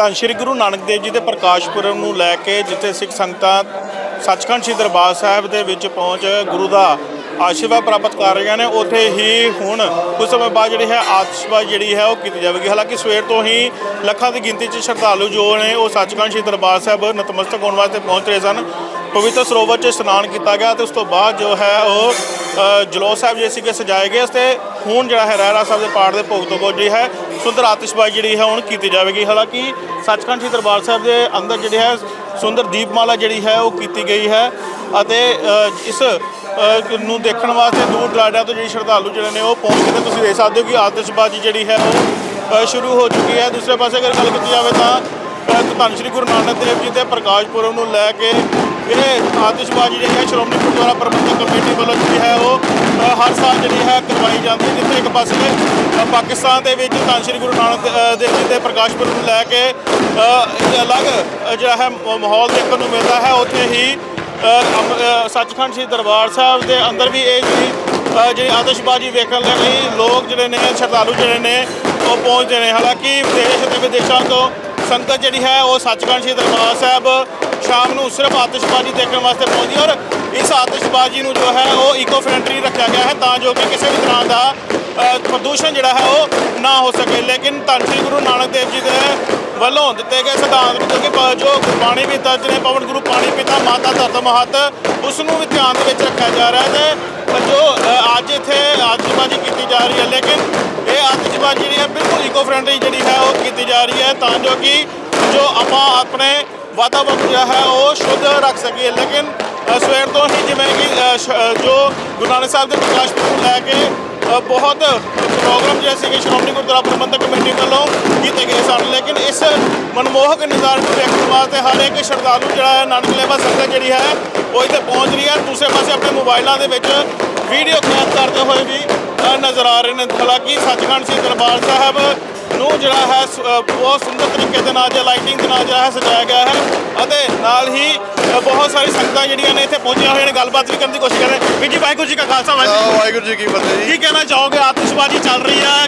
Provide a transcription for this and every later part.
ਧੰਨ ਸ਼੍ਰੀ ਗੁਰੂ ਨਾਨਕ ਦੇਵ ਜੀ ਦੇ ਪ੍ਰਕਾਸ਼ ਪੁਰਬ ਨੂੰ ਲੈ ਕੇ ਜਿੱਥੇ ਸਿੱਖ ਸੰਗਤਾਂ ਸੱਚਖੰਡ ਸ੍ਰੀ ਦਰਬਾਰ ਸਾਹਿਬ ਦੇ ਵਿੱਚ ਪਹੁੰਚ ਗੁਰੂ ਦਾ ਆਸ਼ੀਰਵਾਦ ਪ੍ਰਾਪਤ ਕਰ ਰਹੀਆਂ ਨੇ ਉੱਥੇ ਹੀ ਹੁਣ ਕੁਝ ਸਮੇਂ ਬਾਅਦ ਜਿਹੜੀ ਹੈ ਆਤਿਸ਼ਬਾਜ਼ੀ ਜਿਹੜੀ ਹੈ ਉਹ ਕੀਤੀ ਜਾਵੇਗੀ। ਹਾਲਾਂਕਿ ਸਵੇਰ ਤੋਂ ਹੀ ਲੱਖਾਂ ਦੀ ਗਿਣਤੀ 'ਚ ਸ਼ਰਧਾਲੂ ਜੋ ਨੇ ਉਹ ਸੱਚਖੰਡ ਸ੍ਰੀ ਦਰਬਾਰ ਸਾਹਿਬ ਨਤਮਸਤਕ ਹੋਣ ਵਾਸਤੇ ਪਹੁੰਚ ਰਹੇ ਸਨ। ਪਵਿੱਤਰ ਸਰੋਵਰ 'ਚ ਇਸ਼ਨਾਨ ਕੀਤਾ ਗਿਆ ਤੇ ਉਸ ਤੋਂ ਬਾਅਦ ਜੋ ਹੈ ਉਹ ਅ, ਸਾਹਿਬ ਜੇ ਸੀਗੇ ਸਜਾਏ ਗਏ ਤੇ ਹੁਣ ਜਿਹੜਾ ਹੈ ਰਹਿਰਾ ਸਾਹਿਬ ਦੇ ਪਾਠ ਦੇ ਭੋਗ ਤੋਂ ਬਾਅਦ ਜਿਹੜੀ ਹੈ। ਸੁੰਦਰ ਆਤਿਸ਼ਬਾਜ਼ੀ ਜਿਹੜੀ ਹੈ ਹੁਣ ਕੀਤੀ ਜਾਵੇਗੀ। ਹਾਲਾਂਕਿ ਸੱਚਖੰਡ ਸ੍ਰੀ ਦਰਬਾਰ ਸਾਹਿਬ ਦੇ ਅੰਦਰ ਜਿਹੜੀ ਹੈ, ਸੁੰਦਰ ਦੀਪਮਾਲਾ ਜਿਹੜੀ ਹੈ ਉਹ ਕੀਤੀ ਗਈ ਹੈ ਅਤੇ ਇਸ ਨੂੰ ਦੇਖਣ ਵਾਸਤੇ ਦੂਰ ਦਰਾਡਿਆਂ ਤੋਂ ਜਿਹੜੀ ਸ਼ਰਧਾਲੂ ਜਿਹੜੇ ਨੇ ਉਹ ਪਹੁੰਚਦੇ ਨੇ। ਤੁਸੀਂ ਦੇਖ ਸਕਦੇ ਹੋ ਕਿ ਆਤਿਸ਼ਬਾਜ਼ੀ ਜਿਹੜੀ ਹੈ ਉਹ ਸ਼ੁਰੂ ਹੋ ਚੁੱਕੀ ਹੈ। ਦੂਸਰੇ ਪਾਸੇ ਅਗਰ ਗੱਲ ਕੀਤੀ ਜਾਵੇ ਤਾਂ ਧੰਨ ਸ਼੍ਰੀ ਗੁਰੂ ਨਾਨਕ ਦੇਵ ਜੀ ਦੇ ਪ੍ਰਕਾਸ਼ ਪੁਰਬ ਨੂੰ ਲੈ ਕੇ ਇਹ ਆਤਿਸ਼ਬਾਜ਼ੀ ਜਿਹੜੀ ਹੈ ਸ਼੍ਰੋਮਣੀ ਗੁਰਦੁਆਰਾ ਪ੍ਰਬੰਧਕ ਕਮੇਟੀ ਵੱਲੋਂ ਜਿਹੜੀ ਹੈ ਉਹ ਹਰ ਸਾਲ ਜਿਹੜੀ ਹੈ ਕਰਵਾਈ ਜਾਂਦੀ ਹੈ। ਜਿੱਥੇ ਇੱਕ ਪਾਸੇ ਪਾਕਿਸਤਾਨ ਦੇ ਵਿੱਚ ਧੰਨ ਸ਼੍ਰੀ ਗੁਰੂ ਨਾਨਕ ਦੇਵ ਜੀ ਦੇ ਪ੍ਰਕਾਸ਼ ਪੁਰਬ ਨੂੰ ਲੈ ਕੇ ਅਲੱਗ ਜਿਹੜਾ ਹੈ ਮਾਹੌਲ ਦੇਖਣ ਨੂੰ ਮਿਲਦਾ ਹੈ। ਉੱਥੇ ਹੀ ਅ, ਸੱਚਖੰਡ ਸ੍ਰੀ ਦਰਬਾਰ ਸਾਹਿਬ ਦੇ ਅੰਦਰ ਵੀ ਇਹ ਜਿਹੜੀ ਜਿਹੜੀ ਆਤਿਸ਼ਬਾਜ਼ੀ ਵੇਖਣ ਲਈ ਲੋਕ ਜਿਹੜੇ ਨੇ ਸ਼ਰਧਾਲੂ ਜਿਹੜੇ ਨੇ ਉਹ ਪਹੁੰਚਦੇ ਨੇ। ਹਾਲਾਂਕਿ ਵਿਦੇਸ਼ ਅਤੇ ਵਿਦੇਸ਼ਾਂ ਤੋਂ ਸੰਗਤ ਜਿਹੜੀ ਹੈ ਉਹ ਸੱਚਖੰਡ ਸ੍ਰੀ ਦਰਬਾਰ ਸਾਹਿਬ ਸ਼ਾਮ ਨੂੰ ਸਿਰਫ ਆਤਿਸ਼ਬਾਜ਼ੀ ਦੇਖਣ ਵਾਸਤੇ ਪਹੁੰਚਦੀ ਹੈ ਔਰ ਇਸ ਆਤਿਸ਼ਬਾਜ਼ੀ ਨੂੰ ਜੋ ਹੈ ਉਹ ਇਕੋ ਫ੍ਰੈਂਡਲੀ ਰੱਖਿਆ ਗਿਆ ਹੈ ਤਾਂ ਜੋ ਕਿ ਕਿਸੇ ਵੀ ਤਰ੍ਹਾਂ ਦਾ ਪ੍ਰਦੂਸ਼ਣ ਜਿਹੜਾ ਹੈ ਉਹ ਨਾ ਹੋ ਸਕੇ। ਲੇਕਿਨ ਧੰਨ ਸ਼੍ਰੀ ਗੁਰੂ ਨਾਨਕ ਦੇਵ ਜੀ ਦੇ ਵੱਲੋਂ ਦਿੱਤੇ ਗਏ ਸਿਧਾਂਤ ਨੂੰ ਕਿਉਂਕਿ ਪ- ਜੋ ਗੁਰਬਾਣੀ ਵੀ ਦਰਜ ਨੇ, ਪਵਨ ਗੁਰੂ ਪਾਣੀ ਪਿਤਾ, ਮਾਤਾ ਧਰਤ ਮਹਤ, ਉਸ ਨੂੰ ਵੀ ਧਿਆਨ ਦੇ ਵਿੱਚ ਰੱਖਿਆ ਜਾ ਰਿਹਾ ਹੈ ਤੇ ਜੋ ਅੱਜ ਇੱਥੇ ਆਤਿਸ਼ਬਾਜ਼ੀ ਕੀਤੀ ਜਾ ਰਹੀ ਹੈ। ਲੇਕਿਨ ਇਹ ਆਤਿਸ਼ਬਾਜ਼ੀ ਜਿਹੜੀ ਹੈ ਬਿਲਕੁਲ ਇਕੋ ਫ੍ਰੈਂਡਲੀ ਜਿਹੜੀ ਹੈ ਉਹ ਕੀਤੀ ਜਾ ਰਹੀ ਹੈ ਤਾਂ ਜੋ ਕਿ ਜੋ ਆਪਾਂ ਆਪਣੇ ਵਾਤਾਵਰਨ ਜਿਹੜਾ ਹੈ ਉਹ ਸ਼ੁੱਧ ਰੱਖ ਸਕੀਏ। ਲੇਕਿਨ ਸਵੇਰ ਤੋਂ ਹੀ ਜਿਵੇਂ ਕਿ ਸ਼- ਜੋ ਗੁਰੂ ਨਾਨਕ ਸਾਹਿਬ ਦੇ ਪ੍ਰਕਾਸ਼ ਪੁਰਬ ਨੂੰ ਲੈ ਕੇ ਬਹੁਤ ਪ੍ਰੋਗਰਾਮ ਜਿਹੜੇ ਸੀਗੇ ਸ਼੍ਰੋਮਣੀ ਗੁਰਦੁਆਰਾ ਪ੍ਰਬੰਧਕ ਕਮੇਟੀ ਵੱਲੋਂ ਕੀਤੇ ਗਏ ਸਨ। ਲੇਕਿਨ ਇਸ ਮਨਮੋਹਕ ਨਜ਼ਾਰੇ ਨੂੰ ਵੇਖਣ ਵਾਸਤੇ ਹਰ ਇੱਕ ਸ਼ਰਧਾਲੂ ਜਿਹੜਾ ਹੈ, ਨਾਨਕ ਲੇਵਾ ਸੰਗਤ ਜਿਹੜੀ ਹੈ, ਉਹ ਇੱਥੇ ਪਹੁੰਚ ਰਹੀ ਹੈ। ਦੂਸਰੇ ਪਾਸੇ ਆਪਣੇ ਮੋਬਾਈਲਾਂ ਦੇ ਵਿੱਚ ਵੀਡੀਓ ਕੈਦ ਕਰਦੇ ਹੋਏ ਵੀ ਨਜ਼ਰ ਆ ਰਹੇ ਨੇ। ਹਾਲਾਂਕਿ ਸੱਚਖੰਡ ਸ੍ਰੀ ਦਰਬਾਰ ਸਾਹਿਬ ਨੂੰ ਜਿਹੜਾ ਹੈ ਬਹੁਤ ਸੁੰਦਰ ਤਰੀਕੇ ਦੇ ਨਾਲ ਜਾਂ ਲਾਈਟਿੰਗ ਦੇ ਨਾਲ ਜਿਹੜਾ ਹੈ ਸਜਾਇਆ ਗਿਆ ਹੈ ਅਤੇ ਨਾਲ ਹੀ ਬਹੁਤ ਸਾਰੀ ਸੰਗਤਾਂ ਜਿਹੜੀਆਂ ਨੇ ਇੱਥੇ ਪਹੁੰਚੀਆਂ ਹੋਈਆਂ ਨੇ ਗੱਲਬਾਤ ਵੀ ਕਰਨ ਦੀ ਕੋਸ਼ਿਸ਼ ਕਰ ਰਹੇ। ਵੀਰ ਜੀ ਵਾਹਿਗੁਰੂ ਜੀ ਕਾ ਖਾਲਸਾ ਵਾਹਿਗੁਰੂ ਜੀ ਕੀ ਫਤਿਹ। ਜੀ ਕੀ ਕਹਿਣਾ ਚਾਹੋਗੇ? ਆਤਿਸ਼ਬਾਜ਼ੀ ਚੱਲ ਰਹੀ ਹੈ।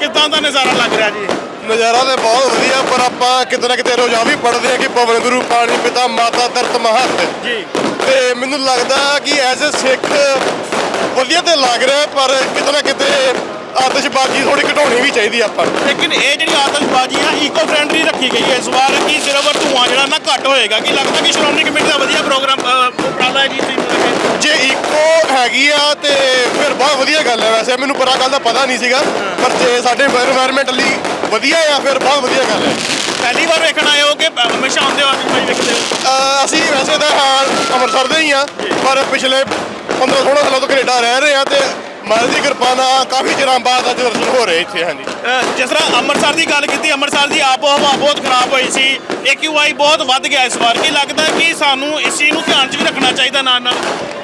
ਕਿੱਦਾਂ ਦਾ ਨਜ਼ਾਰਾ ਲੱਗ ਰਿਹਾ ਜੀ? ਨਜ਼ਾਰਾ ਤੇ ਬਹੁਤ ਵਧੀਆ ਪਰ ਆਪਾਂ ਕਿਤੇ ਨਾ ਕਿਤੇ ਰੋਜ਼ਾਂ ਵੀ ਪੜ੍ਹਦੇ ਆ ਕਿ ਪਵਨ ਗੁਰੂ ਪਾਣੀ ਪਿਤਾ ਮਾਤਾ ਧਰਤ ਮਹਤ। ਜੀ। ਤੇ ਮੈਨੂੰ ਲੱਗਦਾ ਕਿ ਐਜ਼ ਅ ਸਿੱਖ ਵਧੀਆ ਤੇ ਲੱਗ ਰਿਹਾ ਪਰ ਕਿਤੇ ਨਾ ਕਿਤੇ ਬਾਜ਼ੀ ਥੋੜੀ ਘਟਾਉਣੀ ਵੀ ਚਾਹੀਦੀ ਆਪਾਂ ਲੇਕਿਨ ਇਹ ਜਿਹੜੀ ਆਤਸ਼ਬਾਜ਼ੀ ਆ ਈਕੋ ਫਰੈਂਡਲੀ ਰੱਖੀ ਗਈ ਹੈ ਇਸ ਵਾਰ ਕਿ ਸਿਰਫ ਧੂਆਂ ਜਿਹੜਾ ਨਾ ਘੱਟ ਹੋਏਗਾ। ਕਿ ਲੱਗਦਾ ਕਿ ਸ਼੍ਰੋਮਣੀ ਕਮੇਟੀ ਦਾ ਵਧੀਆ ਪ੍ਰੋਗਰਾਮ ਉਪਰਾਲਾ ਹੈ ਜੀ ਜੇ ਈਕੋ ਹੈਗੀ ਆ ਤੇ ਫਿਰ ਬਹੁਤ ਵਧੀਆ ਗੱਲ ਹੈ ਵੈਸੇ ਮੈਨੂੰ ਪਰਾ ਗੱਲ ਦਾ ਪਤਾ ਨਹੀਂ ਸੀਗਾ ਪਰ ਜੇ ਸਾਡੇ এনवायरमेंट ਲਈ ਵਧੀਆ ਆ ਫਿਰ ਬਹੁਤ ਵਧੀਆ ਗੱਲ ਹੈ। ਪਹਿਲੀ ਵਾਰ ਵੇਖਣ ਆਏ ਹੋ ਕਿ ਹਮੇਸ਼ਾ ਆਉਂਦੇ ਹੋ ਆਤਸ਼ਬਾਜ਼ੀ ਵੇਖਦੇ ਹੋ ਅਸੀਂ ਵੈਸੇ ਤਾਂ ਅੰਮ੍ਰਿਤਸਰ ਦੇ ਹੀ ਆ ਪਰ ਪਿਛਲੇ 15 16 ਸਾਲਾਂ ਤੋਂ ਕੈਨੇਡਾ ਰਹਿ ਰਹੇ ਆ ਤੇ ਮਹਾਰਾਜ ਦੀ ਕਿਰਪਾ ਨਾਲ ਕਾਫੀ ਚਿਰਾਂ ਬਾਅਦ ਅੱਜ ਦਰਸ਼ਨ ਹੋ ਰਹੇ ਇੱਥੇ ਹਾਂਜੀ। ਜਿਸ ਤਰ੍ਹਾਂ ਅੰਮ੍ਰਿਤਸਰ ਦੀ ਗੱਲ ਕੀਤੀ ਅੰਮ੍ਰਿਤਸਰ ਦੀ ਆਬੋ ਹਵਾ ਬਹੁਤ ਖਰਾਬ ਹੋਈ ਸੀ। AQI ਬਹੁਤ ਵੱਧ ਗਿਆ ਇਸ ਵਾਰ। ਕੀ ਲੱਗਦਾ ਕਿ ਸਾਨੂੰ ਇਸ ਚੀਜ਼ ਨੂੰ ਧਿਆਨ 'ਚ ਵੀ ਰੱਖਣਾ ਚਾਹੀਦਾ ਨਾਲ ਨਾਲ?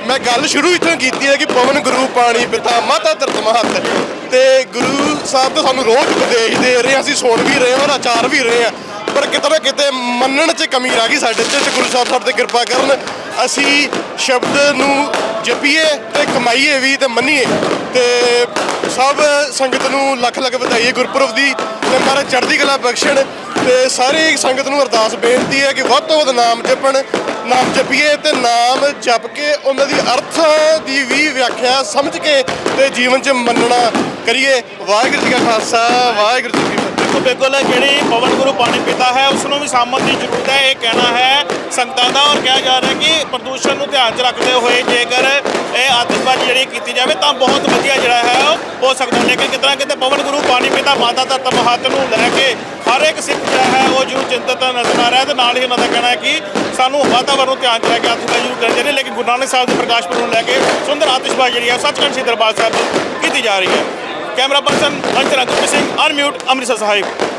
ਮੈਂ ਗੱਲ ਸ਼ੁਰੂ ਇੱਥੋਂ ਕੀਤੀ ਹੈ ਕਿ ਪਵਨ ਗੁਰੂ ਪਾਣੀ ਪਿਤਾ ਮਾਤਾ ਧਰਤ ਮਹਤ। ਤੇ ਗੁਰੂ ਸਾਹਿਬ ਤਾਂ ਸਾਨੂੰ ਰੋਜ਼ ਉਪਦੇਸ਼ ਦੇ ਰਹੇ ਆ, ਅਸੀਂ ਸੁਣ ਵੀ ਰਹੇ ਹਾਂ ਔਰ ਆਚਾਰ ਵੀ ਰਹੇ ਆ। ਪਰ ਕਿਤੇ ਨਾ ਕਿਤੇ ਮੰਨਣ 'ਚ ਕਮੀ ਰਹਿ ਗਈ ਸਾਡੇ 'ਚ ਤੇ ਗੁਰੂ ਸਾਹਿਬ ਸਾਡੇ ਤੇ ਕਿਰਪਾ ਕਰਨ। ਅਸੀਂ ਸ਼ਬਦ ਨੂੰ ਜਪੀਏ ਤੇ ਕਮਾਈਏ ਵੀ ਤੇ ਮੰਨੀਏ। ਤੇ ਸਭ ਸੰਗਤ ਨੂੰ ਲੱਖ ਲੱਖ ਵਧਾਈਏ ਗੁਰਪੁਰਬ ਦੀ। ਤੇ ਮਹਾਰਾਜ ਚੜ੍ਹਦੀ ਕਲਾ ਬਖਸ਼ਣ। ਤੇ ਸਾਰੀ ਸੰਗਤ ਨੂੰ ਅਰਦਾਸ ਬੇਨਤੀ ਹੈ ਕਿ ਵੱਧ ਤੋਂ ਵੱਧ ਨਾਮ ਜਪਣ, ਨਾਮ ਜਪੀਏ ਤੇ ਨਾਮ ਜਪ ਕੇ ਉਹਨਾਂ ਦੀ ਅਰਥਾਂ ਦੀ ਵੀ ਵਿਆਖਿਆ ਸਮਝ ਕੇ ਤੇ ਜੀਵਨ 'ਚ ਮੰਨਣਾ ਕਰੀਏ। ਵਾਹਿਗੁਰੂ ਜੀ ਕਾ ਖਾਲਸਾ, ਵਾਹਿਗੁਰੂ ਜੀ ਕੀ ਫਤਿਹ। ਬਿਲਕੁਲ ਜਿਹੜੀ ਪਵਨ ਗੁਰੂ ਪਾਣੀ ਪਿਤਾ ਹੈ, ਉਸ ਨੂੰ ਵੀ ਸਾਂਭਣ ਦੀ ਜ਼ਰੂਰਤ ਹੈ, ਇਹ ਕਹਿਣਾ ਹੈ ਸੰਗਤਾਂ ਦਾ ਔਰ ਕਿਹਾ ਜਾ ਰਿਹਾ ਕਿ ਪ੍ਰਦੂਸ਼ਣ ਨੂੰ ਧਿਆਨ 'ਚ ਰੱਖਦੇ ਹੋਏ ਜੇਕਰ ਇਹ ਆਤਿਸ਼ਬਾਜ਼ੀ ਜਿਹੜੀ ਕੀਤੀ ਜਾਵੇ, ਤਾਂ ਬਹੁਤ ਵਧੀਆ ਜਿਹੜਾ ਹੈ ਹੋ ਸਕਦਾ ਲੇਕਿਨ ਕਿਤੇ ਨਾ ਕਿਤੇ ਪਵਨ ਗੁਰੂ ਪਾਣੀ ਪਿਤਾ ਮਾਤਾ ਧਰਤ ਮਹੱਤ ਨੂੰ ਲੈ ਕੇ ਹਰ ਇੱਕ ਸਿੱਖ ਜਿਹੜਾ ਹੈ, ਉਹ ਜਰੂਰ ਚਿੰਤਤ ਨਜ਼ਰ ਆ ਰਿਹਾ ਹੈ ਤੇ ਨਾਲ ਹੀ ਉਹਨਾਂ ਦਾ ਕਹਿਣਾ ਹੈ ਕਿ ਸਾਨੂੰ ਵਾਤਾਵਰਨ ਨੂੰ ਧਿਆਨ 'ਚ ਰੱਖ ਕੇ ਆਤਿਸ਼ਬਾਜ਼ੀ ਜ਼ਰੂਰ ਕਰਦੇ ਨੇ ਲੇਕਿਨ ਗੁਰੂ ਨਾਨਕ ਸਾਹਿਬ ਦੇ ਪ੍ਰਕਾਸ਼ ਪੁਰਬ ਨੂੰ ਲੈ ਕੇ ਸੁੰਦਰ ਆਤਿਸ਼ਬਾਜ਼ੀ ਜਿਹੜੀ ਹੈ, ਸੱਚਖੰਡ ਸ੍ਰੀ ਦਰਬਾਰ ਸਾਹਿਬ ਵਿੱਚ ਕੀਤੀ ਜਾ ਰਹੀ ਹੈ। ਕੈਮਰਾ ਪਰਸਨ ਅੰਚਨਾ ਗੁਰਪ੍ਰੀਤ ਸਿੰਘ ਅਨਮਿਊਟ ਅੰਮ੍ਰਿਤਸਰ ਸਾਹਿਬ।